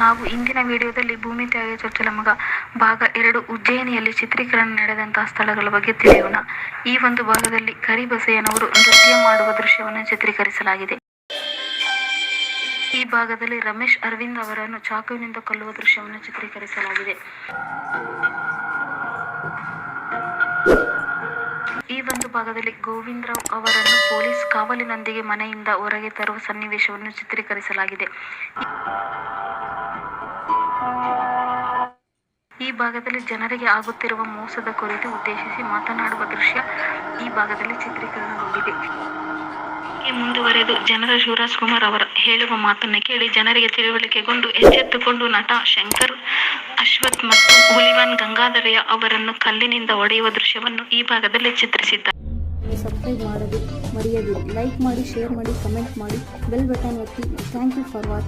ನಾವು ಇಂದಿನ ವಿಡಿಯೋದಲ್ಲಿ ಭೂಮಿ ತ್ಯಾಗ ಚೊಚ್ಚಲ ಮಗ ಭಾಗ ಎರಡು ಉಜ್ಜಯಿನಿಯಲ್ಲಿ ಚಿತ್ರೀಕರಣ ನಡೆದಂತಹ ಸ್ಥಳಗಳ ಬಗ್ಗೆ ತಿಳಿಯೋಣ. ಈ ಒಂದು ಭಾಗದಲ್ಲಿ ಕರಿಬಸಯ್ಯನವರು ನೃತ್ಯ ಮಾಡುವ ದೃಶ್ಯವನ್ನು ಚಿತ್ರೀಕರಿಸಲಾಗಿದೆ. ಈ ಭಾಗದಲ್ಲಿ ರಮೇಶ್ ಅರವಿಂದ್ ಅವರನ್ನು ಚಾಕುವಿನಿಂದ ಕೊಲ್ಲುವ ದೃಶ್ಯವನ್ನು ಚಿತ್ರೀಕರಿಸಲಾಗಿದೆ. ಈ ಒಂದು ಭಾಗದಲ್ಲಿ ಗೋವಿಂದರಾವ್ ಅವರನ್ನು ಪೊಲೀಸ್ ಕಾವಲಿನೊಂದಿಗೆ ಮನೆಯಿಂದ ಹೊರಗೆ ತರುವ ಸನ್ನಿವೇಶವನ್ನು ಚಿತ್ರೀಕರಿಸಲಾಗಿದೆ. ಭಾಗದಲ್ಲಿ ಜನರಿಗೆ ಆಗುತ್ತಿರುವ ಮೋಸದ ಕುರಿತು ಉದ್ದೇಶಿಸಿ ಮಾತನಾಡುವ ದೃಶ್ಯ ಈ ಭಾಗದಲ್ಲಿ ಚಿತ್ರೀಕರಣಗೊಂಡಿದೆ. ಮುಂದುವರೆದು ಜನರ ಶಿವರಾಜ್ ಕುಮಾರ್ ಅವರ ಹೇಳುವ ಮಾತನ್ನು ಕೇಳಿ ಜನರಿಗೆ ತಿಳುವಳಿಕೆಗೊಂಡು ಎಚ್ಚೆತ್ತುಕೊಂಡು ನಟ ಶಂಕರ್, ಅಶ್ವಥ್ ಮತ್ತು ಹುಲಿವಾನ್ ಗಂಗಾಧರಯ್ಯ ಅವರನ್ನು ಕಲ್ಲಿನಿಂದ ಒಡೆಯುವ ದೃಶ್ಯವನ್ನು ಈ ಭಾಗದಲ್ಲಿ ಚಿತ್ರಿಸಿದ್ದಾರೆ. ಸಬ್ಸ್ಕ್ರೈಬ್ ಮಾಡೋದು ಮರೆಯದಿರಿ ಲೈಕ್ ಮಾಡಿ ಶೇರ್ ಮಾಡಿ ಕಮೆಂಟ್ ಮಾಡಿ ಬೆಲ್ ಬಟನ್ ಒತ್ತಿ. Thank you for watching